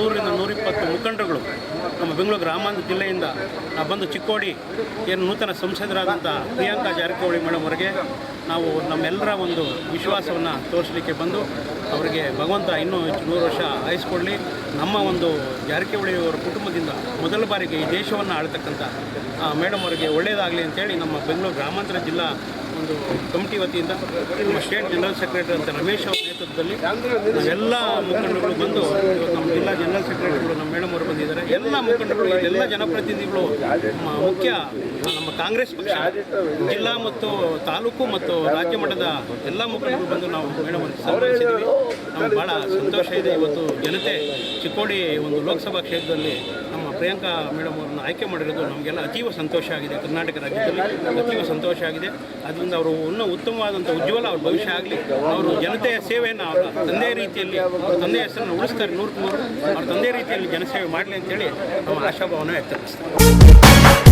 ನೂರರಿಂದ ನೂರಿಪ್ಪತ್ತು ಮುಖಂಡರುಗಳು ನಮ್ಮ ಬೆಂಗಳೂರು ಗ್ರಾಮಾಂತರ ಜಿಲ್ಲೆಯಿಂದ ಬಂದು ಚಿಕ್ಕೋಡಿ ಏನು ನೂತನ ಸಂಸದರಾದಂಥ ಪ್ರಿಯಾಂಕಾ ಜಾರಕಿಹೊಳಿ ಮೇಡಮ್ ಅವರಿಗೆ ನಾವು ನಮ್ಮೆಲ್ಲರ ಒಂದು ವಿಶ್ವಾಸವನ್ನು ತೋರಿಸಲಿಕ್ಕೆ ಬಂದು ಅವರಿಗೆ ಭಗವಂತ ಇನ್ನೂ ಹೆಚ್ಚು ನೂರು ವರ್ಷ ಆಯಿಸ್ಕೊಳ್ಳಿ ನಮ್ಮ ಒಂದು ಜಾರಕಿಹೊಳಿ ಅವರ ಕುಟುಂಬದಿಂದ ಮೊದಲ ಬಾರಿಗೆ ಈ ದೇಶವನ್ನು ಆಳ್ತಕ್ಕಂಥ ಮೇಡಮ್ ಅವರಿಗೆ ಒಳ್ಳೆಯದಾಗಲಿ ಅಂತೇಳಿ ನಮ್ಮ ಬೆಂಗಳೂರು ಗ್ರಾಮಾಂತರ ಜಿಲ್ಲಾ ಒಂದು ಕಮಿಟಿ ವತಿಯಿಂದ ನಮ್ಮ ಸ್ಟೇಟ್ ಜನರಲ್ ಸೆಕ್ರೆಟರಿ ಅಂತ ರಮೇಶ್ ಅವರ ನೇತೃತ್ವದಲ್ಲಿ ಎಲ್ಲ ಮುಖಂಡರುಗಳು ಬಂದು ಇವತ್ತು ನಮ್ಮ ಜಿಲ್ಲಾ ಜನರಲ್ ಸೆಕ್ರೆಟರಿಗಳು ನಮ್ಮ ಮೇಡಮ್ ಅವರು ಬಂದಿದ್ದಾರೆ. ಎಲ್ಲ ಮುಖಂಡರುಗಳು ಎಲ್ಲ ಜನಪ್ರತಿನಿಧಿಗಳು ಮುಖ್ಯ, ನಮ್ಮ ಕಾಂಗ್ರೆಸ್ ಪಕ್ಷ, ಜಿಲ್ಲಾ ಮತ್ತು ತಾಲೂಕು ಮತ್ತು ರಾಜ್ಯ ಮಟ್ಟದ ಎಲ್ಲ ಮುಖಂಡರು ಬಂದು ನಾವು ಮೇಡಮ್ ಸನ್ಮಾನಿಸಿದ್ದೀವಿ. ನಮ್ಗೆ ಭಾಳ ಸಂತೋಷ ಇದೆ. ಇವತ್ತು ಜನತೆ ಚಿಕ್ಕೋಡಿ ಒಂದು ಲೋಕಸಭಾ ಕ್ಷೇತ್ರದಲ್ಲಿ ಪ್ರಿಯಾಂಕಾ ಮೇಡಮ್ ಅವರನ್ನು ಆಯ್ಕೆ ಮಾಡಿರೋದು ನಮಗೆಲ್ಲ ಅತೀವ ಸಂತೋಷ ಆಗಿದೆ. ಕರ್ನಾಟಕ ರಾಜ್ಯದಲ್ಲಿ ಅತೀವ ಸಂತೋಷ ಆಗಿದೆ. ಅದರಿಂದ ಅವರು ಇನ್ನೂ ಉತ್ತಮವಾದಂಥ ಉಜ್ವಲ ಅವ್ರ ಭವಿಷ್ಯ ಆಗಲಿ, ಅವರು ಜನತೆಯ ಸೇವೆಯನ್ನು ಅವರ ತಂದೆ ರೀತಿಯಲ್ಲಿ ಅವ್ರ ತಂದೆ ಹೆಸರನ್ನು ಉಳಿಸ್ತಾರೆ ನೂರು. ಅವ್ರ ತಂದೆ ರೀತಿಯಲ್ಲಿ ಜನಸೇವೆ ಮಾಡಲಿ ಅಂತೇಳಿ ನಮ್ಮ ಆಶಾಭಾವನೆ ವ್ಯಕ್ತಪಡಿಸ್ತಾರೆ